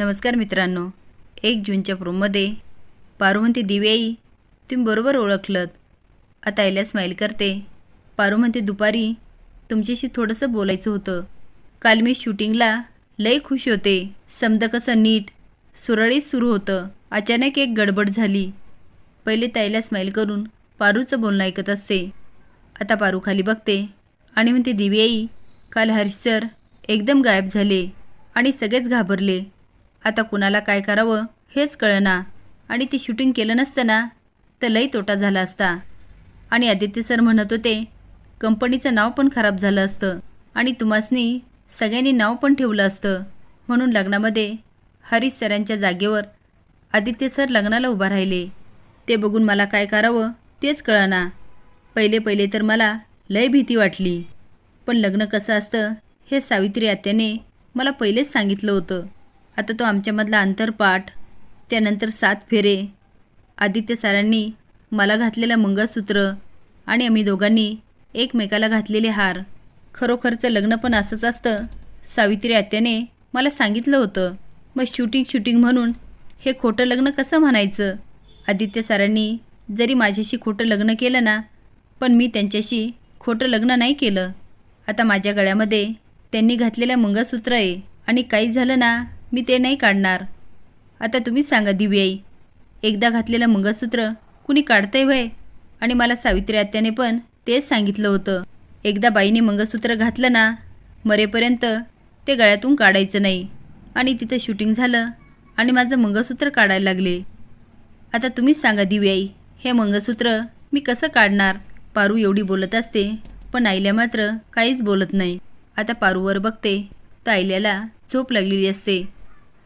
नमस्कार मित्रांनो. एक जूनच्या प्रोमध्ये पारू दिव्याई तुम्ही बरोबर ओळखलत. आता आईला स्माईल करते. पारू म्हणते दुपारी तुमच्याशी थोडंसं बोलायचं होतं. काल मी शूटिंगला लय खुश होते. समजा कसं नीट सुरळीत सुरू होतं. अचानक एक गडबड झाली. पहिले ताईला स्माईल करून पारूचं बोलणं ऐकत असते. आता पारू खाली बघते आणि म्हणते दिव्याई काल हर्ष सर एकदम गायब झाले आणि सगळेच घाबरले. आता कुणाला काय करावं हेच कळना. आणि ते शूटिंग केलं नसतं ना तर लई तोटा झाला असता. आणि आदित्य सर म्हणत होते कंपनीचं नाव पण खराब झालं असतं. आणि तुम्हासनी सगळ्यांनी नाव पण ठेवलं असतं. म्हणून लग्नामध्ये हरीश सरांच्या जागेवर आदित्य सर लग्नाला उभा राहिले. ते बघून मला काय करावं तेच कळना. पहिले पहिले तर मला लय भीती वाटली. पण लग्न कसं असतं हे सावित्री आत्याने मला पहिलेच सांगितलं होतं. आता तो आमच्यामधला अंतरपाठ त्यानंतर सात फेरे आदित्य सरांनी मला घातलेलं मंगळसूत्र आणि आम्ही दोघांनी एकमेकाला घातलेले हार. खरोखरचं लग्न पण असंच असतं सावित्री आत्याने मला सांगितलं होतं. मग शूटिंग शूटिंग म्हणून हे खोटं लग्न कसं म्हणायचं? आदित्य सरांनी जरी माझ्याशी खोटं लग्न केलं ना पण मी त्यांच्याशी खोटं लग्न नाही केलं. आता माझ्या गळ्यामध्ये त्यांनी घातलेलं मंगळसूत्र आहे आणि काही झालं ना मी ते नाही काढणार. आता तुम्हीच सांगा दिव्याई. एकदा घातलेलं मंगळसूत्र कुणी काढतंय वय आणि मला सावित्री आत्याने पण तेच सांगितलं होतं. एकदा बाईने मंगळसूत्र घातलं ना मरेपर्यंत ते गळ्यातून काढायचं नाही. आणि तिथं शूटिंग झालं आणि माझं मंगळसूत्र काढायला लागले. आता तुम्हीच सांगा दिव्याई हे मंगळसूत्र मी कसं काढणार? पारू एवढी बोलत असते पण आईल्या मात्र काहीच बोलत नाही. आता पारूवर बघते तर आईल्याला झोप लागलेली असते.